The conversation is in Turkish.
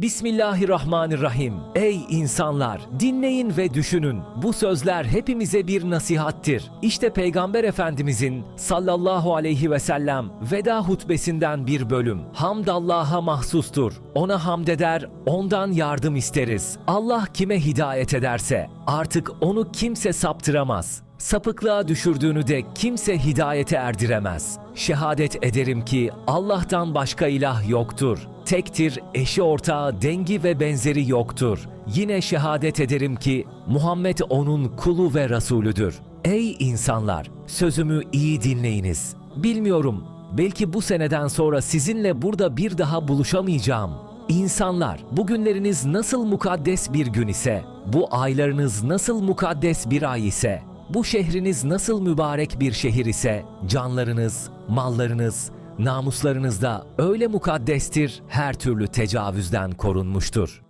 Bismillahirrahmanirrahim. Ey insanlar, dinleyin ve düşünün. Bu sözler hepimize bir nasihattir. İşte Peygamber Efendimizin sallallahu aleyhi ve sellem veda hutbesinden bir bölüm. Hamd Allah'a mahsustur. Ona hamd eder, ondan yardım isteriz. Allah kime hidayet ederse artık onu kimse saptıramaz. Sapıklığa düşürdüğünü de kimse hidayete erdiremez. Şehadet ederim ki Allah'tan başka ilah yoktur. Tektir, eşi ortağı, dengi ve benzeri yoktur. Yine şehadet ederim ki Muhammed onun kulu ve Resulüdür. Ey insanlar! Sözümü iyi dinleyiniz. Bilmiyorum, belki bu seneden sonra sizinle burada bir daha buluşamayacağım. İnsanlar, bugünleriniz nasıl mukaddes bir gün ise, bu aylarınız nasıl mukaddes bir ay ise, bu şehriniz nasıl mübarek bir şehir ise, canlarınız, mallarınız, namuslarınız da öyle mukaddestir, her türlü tecavüzden korunmuştur.